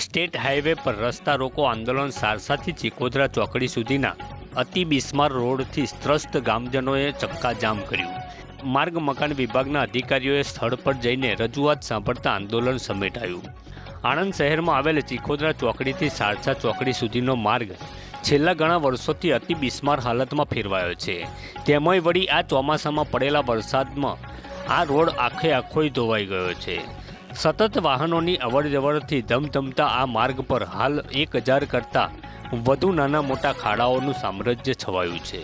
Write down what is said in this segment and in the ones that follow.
State highway પર રસ્તા રોકો આંદોલન સારસાથી ચિકોદરા ચોકડી સુધીના અતિ બિસ્માર રોડથી ત્રસ્ત ગામજનોએ ચક્કાજામ કર્યું. માર્ગ મકાન વિભાગના અધિકારીઓએ સ્થળ પર જઈને રજૂઆત સાંભળતા આંદોલન સમેટાયું. આણંદ શહેરમાં આવેલ ચિખોદરા ચોકડીથી સારસા ચોકડી સુધીનો માર્ગ છેલ્લા ઘણા વર્ષોથી અતિ બિસ્માર હાલતમાં ફેરવાયો છે. તેમાંય વળી આ ચોમાસામાં પડેલા વરસાદમાં આ રોડ આખે આખોય ધોવાઈ ગયો છે. સતત વાહનોની અવરજવરથી ધમધમતા આ માર્ગ પર હાલ એક હજાર કરતાં વધુ નાના મોટા ખાડાઓનું સામ્રાજ્ય છવાયું છે.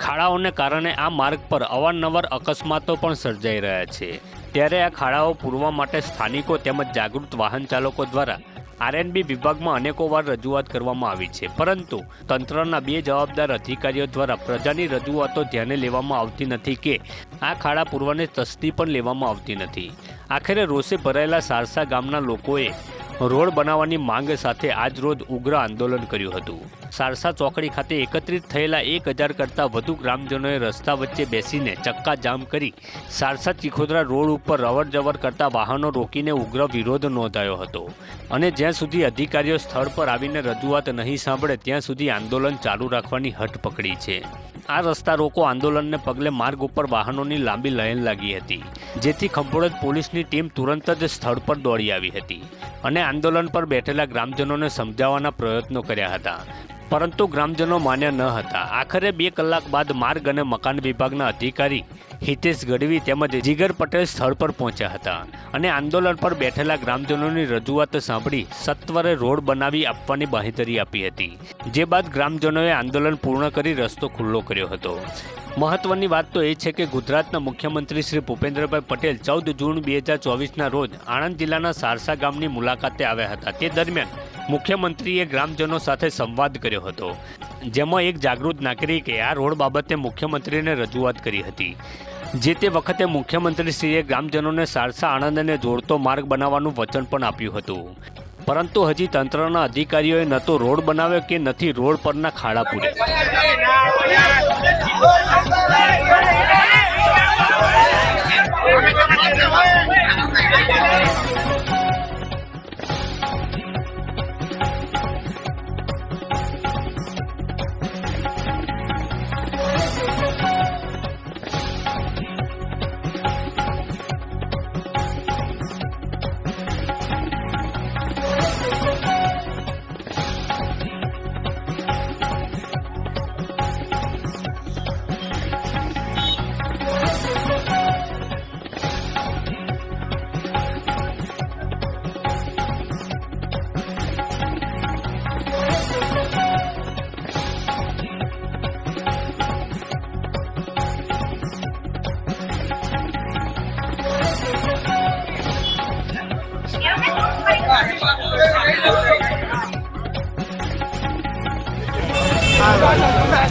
ખાડાઓને કારણે આ માર્ગ પર અવારનવાર અકસ્માતો પણ સર્જાઈ રહ્યા છે. ત્યારે આ ખાડાઓ પૂરવા માટે સ્થાનિકો તેમજ જાગૃત વાહન ચાલકો દ્વારા આરએનબી વિભાગમાં અનેકો વાર રજૂઆત કરવામાં આવી છે. પરંતુ તંત્રના બે જવાબદાર અધિકારીઓ દ્વારા પ્રજાની રજૂઆતો ધ્યાને લેવામાં આવતી નથી કે આ ખાડા પૂરવાની તસ્દી પણ લેવામાં આવતી નથી. આખરે રોષે ભરાયેલા સારસા ગામના લોકોએ રોડ બનાવવાની માંગ સાથે આજરોજ ઉગ્ર આંદોલન કર્યું હતું. સારસા ચોકડી ખાતે એકત્રિત થયેલા એક હજાર કરતાં વધુ ગ્રામજનોએ રસ્તા વચ્ચે બેસીને ચક્કા જામ કરી સારસા ચીખોદરા રોડ ઉપર અવર જવર કરતા વાહનો રોકીને ઉગ્ર વિરોધ નોંધાયો હતો. અને જ્યાં સુધી અધિકારીઓ સ્થળ પર આવીને રજૂઆત નહીં સાંભળે, ત્યાં સુધી આંદોલન ચાલુ રાખવાની હટ પકડી છે. આ રસ્તા રોકો આંદોલનને પગલે માર્ગ ઉપર વાહનોની લાંબી લાઈન લાગી હતી, જેથી ખંભોળજ પોલીસની ટીમ તુરંત જ સ્થળ પર દોડી આવી હતી અને આંદોલન પર બેઠેલા ગ્રામજનોને સમજાવવાના પ્રયત્નો કર્યા હતા. પરંતુ ગ્રામજનો માન્ય ન હતા. આખરે બે કલાક બાદ માર્ગ અને મકાન વિભાગના અધિકારી હિતેશ ગઢવી તેમજ જીગર પટેલ સ્થળ પર પહોંચ્યા હતા અને આંદોલન પર બેઠેલા ગ્રામજનોની રજૂઆત સાંભળી સત્વરે રોડ બનાવી આપવાની બાંહેધરી આપી હતી. જે બાદ ગ્રામજનોએ આંદોલન પૂર્ણ કરી રસ્તો ખુલ્લો કર્યો હતો. મહત્વની વાત તો એ છે કે ગુજરાતના મુખ્યમંત્રી શ્રી ભૂપેન્દ્રભાઈ પટેલ ચૌદ જૂન બે હજાર ચોવીસના રોજ આણંદ જિલ્લાના સારસા ગામની મુલાકાતે આવ્યા હતા. તે દરમિયાન મુખ્યમંત્રીએ ગ્રામજનો સાથે સંવાદ કર્યો હતો. જેમાં એક જાગૃત નાગરિકે આ રોડ બાબતે મુખ્યમંત્રીને રજૂઆત કરી હતી જે તે વખતે મુખ્યમંત્રીશ્રીએ ગ્રામજનોને સારસા આણંદને જોડતો માર્ગ બનાવવાનું વચન પણ આપ્યું હતું પરંતુ હજી તંત્રના અધિકારીઓએ ન તો રોડ બનાવ્યો કે નથી રોડ પરના ખાડા પૂર્યા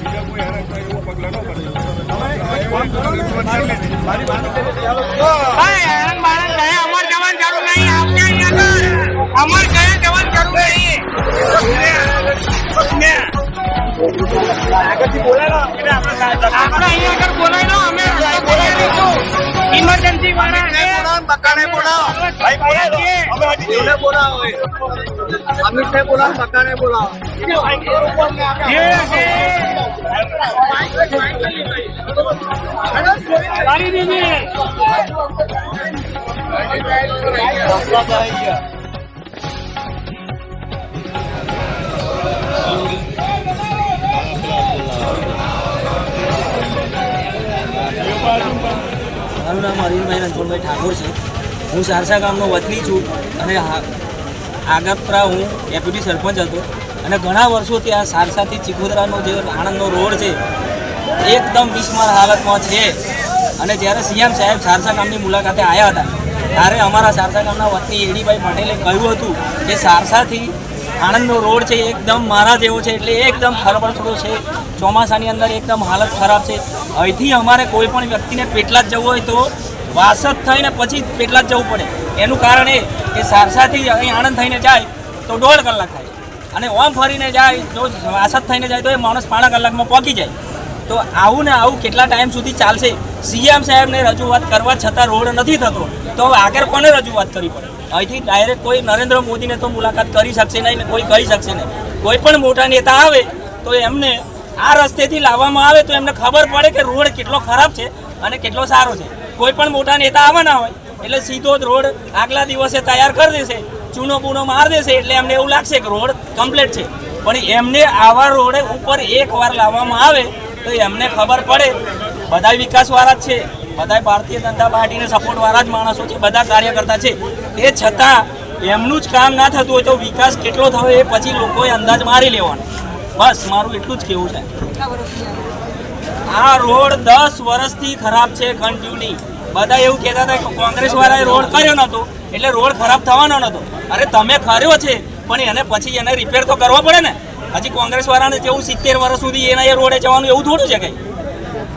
બીજા કોઈ હારે કોઈ એવો પગલાં ન હેરાન જવાન જરૂર નહીં આવશે અહીં આગળ અમાર ગયા જવાન. જરૂર નહીં આપણે અહીંયા આગળ બોલાવી અમે બોલાવી દઈશું. ઇમરજન્સી વાળા છે. મકાને બોલાવો. ભાઈ બોલાવો. છીએ. અમે હજી જોડે બોલાવો. અમિતને બોલાવો મકાને બોલાવો. જે છે કરી દીધી. મારું નામ અરવિંદભાઈ રણછોડભાઈ ઠાકોર છે. હું સારસા ગામનો વતની છું અને હા- હું ડેપ્યુટી સરપંચ હતો. અને ઘણા વર્ષોથી આ સારસાથી ચિખોદરાનો જે આણંદનો રોડ છે, એકદમ બિસ્માર હાલતમાં છે. અને જ્યારે સીએમ સાહેબ સારસા ગામની મુલાકાતે આવ્યા હતા, ત્યારે અમારા સારસા ગામના વતની એડીભાઈ પટેલે કહ્યું હતું કે સારસાથી આણંદનો રોડ છે, એકદમ મારા જેવો છે, એટલે એકદમ ખરબડસડો છે. ચોમાસાની અંદર એકદમ હાલત ખરાબ છે. અહીંથી અમારે કોઈ પણ વ્યક્તિને પેટલા જ જવું હોય તો વાસદ થઈને પછી પેટલા જ જવું પડે. એનું કારણ એ કે સારસાથી અહીં આણંદ થઈને જાય તો દોઢ કલાક થાય. અને ઓમ ફરીને જાય જો વાસદ થઈને જાય તો એ માણસ પાણા કલાકમાં પહોંચી જાય. તો આવું ને આવું કેટલા ટાઈમ સુધી ચાલશે? સીએમ સાહેબને રજૂઆત કરવા છતાં રોડ નથી થતો. તો આગળ કોને રજૂઆત કરવી પડે? અહીંથી ડાયરેક્ટ કોઈ નરેન્દ્ર મોદીને તો મુલાકાત કરી શકશે નહીં ને કોઈ કહી શકશે નહીં. કોઈ પણ મોટા નેતા આવે તો એમને આ રસ્તેથી લાવવામાં આવે તો એમને ખબર પડે કે રોડ કેટલો ખરાબ છે અને કેટલો સારો છે. કોઈ પણ મોટા નેતા આવવાના હોય એટલે સીધો જ રોડ આગલા દિવસે તૈયાર કરી દેશે, ચૂનો બૂનો માર દેશે એટલે એમને એવું લાગશે કે રોડ કમ્પ્લીટ છે. પણ એમને આવા રોડે ઉપર એકવાર લાવવામાં આવે તો એમને ખબર પડે. બધા વિકાસવાળા જ છે. બધા ભારતીય જનતા પાર્ટીને સપોર્ટવાળા જ માણસો છે, બધા કાર્યકર્તા છે. તે છતાં એમનું જ કામ ના થતું હોય તો વિકાસ કેટલો થયો એ પછી લોકોએ અંદાજ મારી લેવાનો. બસ, મારું એટલું જ કેવું છે. આ રોડ દસ વર્ષથી ખરાબ છે કન્ટિન્યુ બધા એવું કહેતા હતા કે કોંગ્રેસ વાળાએ રોડ કર્યો નહોતો, એટલે રોડ ખરાબ થવાનો નહોતો. અરે તમે કર્યો છે, પણ એને પછી એને રિપેર તો કરવો પડે ને? હજી કોંગ્રેસ વાળાને જેવું સિત્તેર વર્ષ સુધી એના એ રોડે જવાનું એવું થોડું છે કઈ?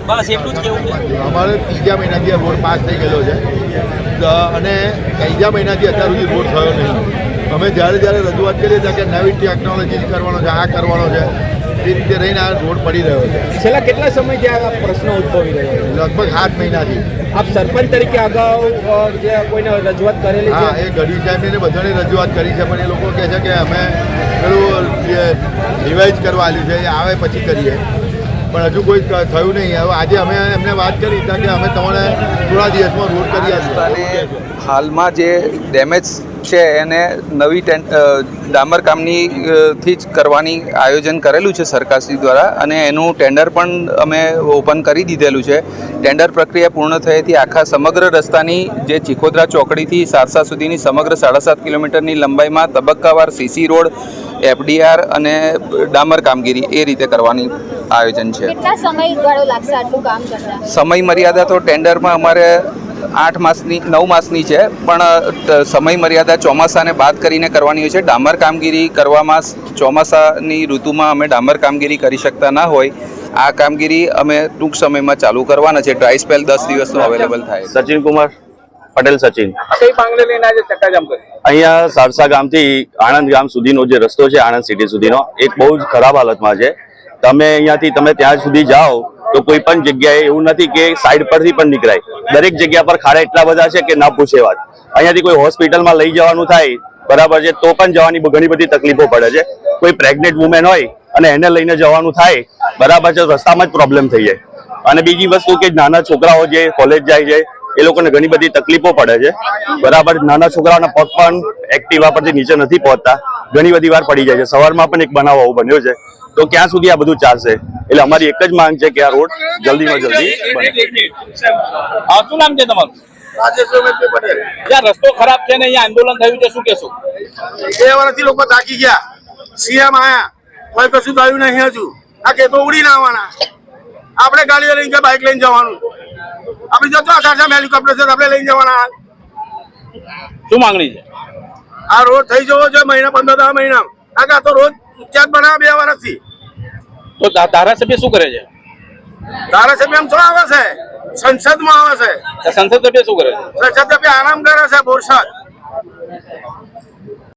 બસ એટલું જ કેવું છે. અમારે ત્રીજા મહિનાથી આ રોડ પાસ થઈ ગયેલો છે. અને ત્રીજા મહિનાથી અત્યાર સુધી રોડ થયો નહીં. અમે જ્યારે જ્યારે રજૂઆત કરીએ છીએ કે નવી ટેકનોલોજી કરવાનો છે આ કરવાનો છે. એ રીતે રહીને આ રોડ પડી રહ્યો છે. છેલ્લા કેટલા સમયથી આ પ્રશ્ન ઉદ્ભવી રહ્યો છે? લગભગ આઠ મહિનાથી આપ સરપંચ તરીકે અગાઉ જે કોઈને રજૂઆત કરેલી હા એ ગઢવી સાહેબને બધાને રજૂઆત કરી છે પણ એ લોકો કહે છે કે અમે પેલું રિવાઇઝ કરવા આવ્યું છે એ આવે પછી કરીએ. પણ હજુ કોઈ થયું નહીં. હવે આજે અમે એમને વાત કરી હતા કે અમે તમને થોડા દિવસમાં રોડ કરી આપીએ. હાલમાં જે ડેમેજ છે એને નવી ટેન- ડામર કામની થી જ કરવાની આયોજન કરેલું છે સરકારશ્રી દ્વારા અને એનું ટેન્ડર પણ અમે ઓપન કરી દીધેલું છે. ટેન્ડર પ્રક્રિયા પૂર્ણ થયેથી આખા સમગ્ર રસ્તાની જે ચિખોદરા ચોકડીથી સારસા સુધીની સમગ્ર સાડા સાત કિલોમીટરની લંબાઈમાં તબક્કાવાર સીસી રોડ એફડીઆર અને ડામર કામગીરી એ રીતે કરવાની આયોજન છે. કેટલા સમય ગાળો લાગશે આટલું કામ કરતા? સમય મર્યાદા તો ટેન્ડરમાં અમારે આઠ માસની નવ માસની છે પણ સમય મર્યાદા ચોમાસાને બાદ કરીને કરવાની હોય છે. ડામર કામગીરી કરવામાં ચોમાસાની ઋતુમાં અમે ડામર કામગીરી કરી શકતા ના હોય. આ કામગીરી અમે ટૂંક સમયમાં ચાલુ કરવાના છે. ડ્રાય સ્પેલ દસ દિવસનું અવેલેબલ થાય સચિન કુમાર? પટેલ સચિન. કઈ માંગને લઈને આજે ચક્કાજામ કર્યું અહીંયા સારસા ગામથી આણંદ ગામ સુધીનો જે રસ્તો છે આણંદ સિટી સુધીનો એક બહુ જ ખરાબ હાલતમાં છે. તમે અહીંયાથી તમે ત્યાં સુધી જાઓ તો કોઈ પણ જગ્યાએ એવું નથી કે સાઈડ પરથી પણ નીકળાય. દરેક જગ્યા પર ખાડા એટલા બધા છે કે ના પૂછે વાત. અહીંયાથી કોઈ હોસ્પિટલમાં લઈ જવાનું થાય બરાબર છે તો પણ જવાની ઘણી બધી તકલીફો પડે છે. કોઈ પ્રેગ્નેન્ટ વુમેન હોય અને એને લઈને જવાનું થાય બરાબર છે રસ્તામાં જ પ્રોબ્લેમ થઈ જાય. અને બીજી વસ્તુ કે નાના છોકરાઓ જે કોલેજ જાય છે એ લોકોને ઘણી બધી તકલીફો પડે છે. બરાબર નાના છોકરાઓના પગ પણ એક્ટિવા પરથી નીચે નથી પહોંચતા. ઘણી બધી વાર પડી જાય છે. સવારમાં પણ એક બનાવ આવો બન્યો છે. તો ક્યાં સુધી આ બધું ચાલશે? એટલે અમારી એક જ માંગ છે કે આ રોડ જલ્દીમાં જલ્દી બને. હા શું નામ છે તમારું? રસ્તો ખરાબ છે ને અહીંયા આંદોલન થયું છે શું કહેશો? બે વર્ષથી લોકો તાકી ગયા. સીએમ આયા. કોઈ કશું થયું નહીં હજુ. આ કે તો ઉડીને આવવાના. આપણે ગાડીઓ લઈને કે બાઇક લઈને જવાનું. આપણે જો તો આખા હેલિકોપ્ટર છે આપણે લઈ જવાના. શું માંગણી છે? આ રોડ થઈ જવો છે મહિના પંદર દસ મહિના. આગા તો રોજ ચાર બનાવે બે વર્ષથી તો ધારાસભ્ય શું કરે છે? ધારાસભ્ય એમ થોડા આવે છે. સંસદમાં આવે છે. સંસદ સભ્ય શું કરે છે? સંસદ સભ્ય આરામ કરે છે બોરસદ.